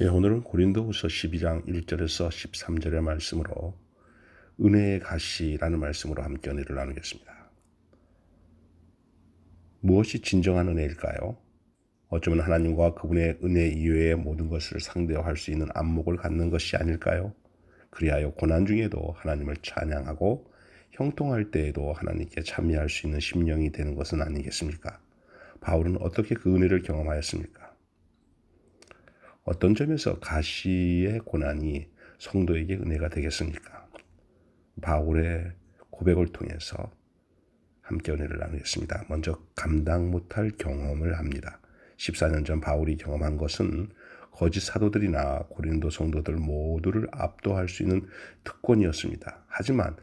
예, 오늘은 고린도후서 12장 1절에서 13절의 말씀으로 은혜의 가시라는 말씀으로 함께 은혜를 나누겠습니다. 무엇이 진정한 은혜일까요? 어쩌면 하나님과 그분의 은혜 이외의 모든 것을 상대할 수 있는 안목을 갖는 것이 아닐까요? 그리하여 고난 중에도 하나님을 찬양하고 형통할 때에도 하나님께 참여할 수 있는 심령이 되는 것은 아니겠습니까? 바울은 어떻게 그 은혜를 경험하였습니까? 어떤 점에서 가시의 고난이 성도에게 은혜가 되겠습니까? 바울의 고백을 통해서 함께 은혜를 나누겠습니다. 먼저 감당 못할 경험을 합니다. 14년 전 바울이 경험한 것은 거짓 사도들이나 고린도 성도들 모두를 압도할 수 있는 특권이었습니다. 하지만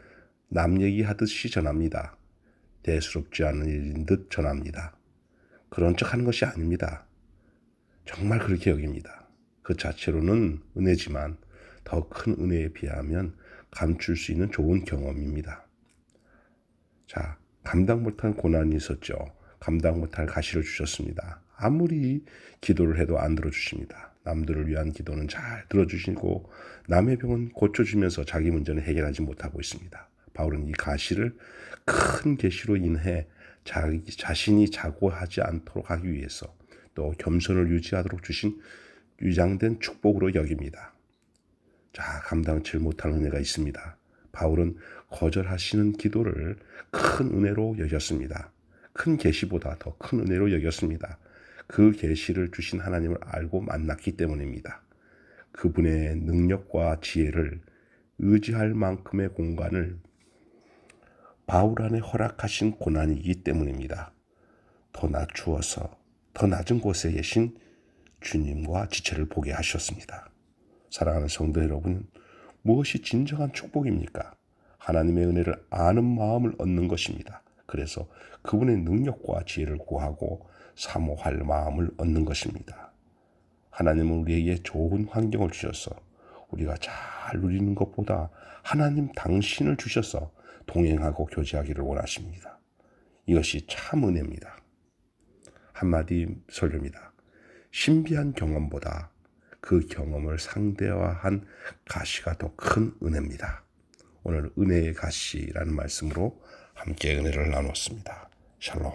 남 얘기하듯이 전합니다. 대수롭지 않은 일인 듯 전합니다. 그런 척 하는 것이 아닙니다. 정말 그렇게 여깁니다. 그 자체로는 은혜지만 더 큰 은혜에 비하면 감출 수 있는 좋은 경험입니다. 자, 감당 못한 고난이 있었죠. 감당 못할 가시를 주셨습니다. 아무리 기도를 해도 안 들어주십니다. 남들을 위한 기도는 잘 들어주시고 남의 병은 고쳐주면서 자기 문제는 해결하지 못하고 있습니다. 바울은 이 가시를 큰 계시로 인해 자기 자신이 자고하지 않도록 하기 위해서 또 겸손을 유지하도록 주신 위장된 축복으로 여깁니다. 자, 감당치 못할 은혜가 있습니다. 바울은 거절하시는 기도를 큰 은혜로 여겼습니다. 큰 계시보다 더 큰 은혜로 여겼습니다. 그 계시를 주신 하나님을 알고 만났기 때문입니다. 그분의 능력과 지혜를 의지할 만큼의 공간을 바울 안에 허락하신 고난이기 때문입니다. 더 낮추어서 더 낮은 곳에 계신 주님과 지체를 보게 하셨습니다. 사랑하는 성도 여러분, 무엇이 진정한 축복입니까? 하나님의 은혜를 아는 마음을 얻는 것입니다. 그래서 그분의 능력과 지혜를 구하고 사모할 마음을 얻는 것입니다. 하나님은 우리에게 좋은 환경을 주셔서 우리가 잘 누리는 것보다 하나님 당신을 주셔서 동행하고 교제하기를 원하십니다. 이것이 참 은혜입니다. 한마디 설교입니다. 신비한 경험보다 그 경험을 상대화한 가시가 더 큰 은혜입니다. 오늘 은혜의 가시라는 말씀으로 함께 은혜를 나눴습니다. 샬롬.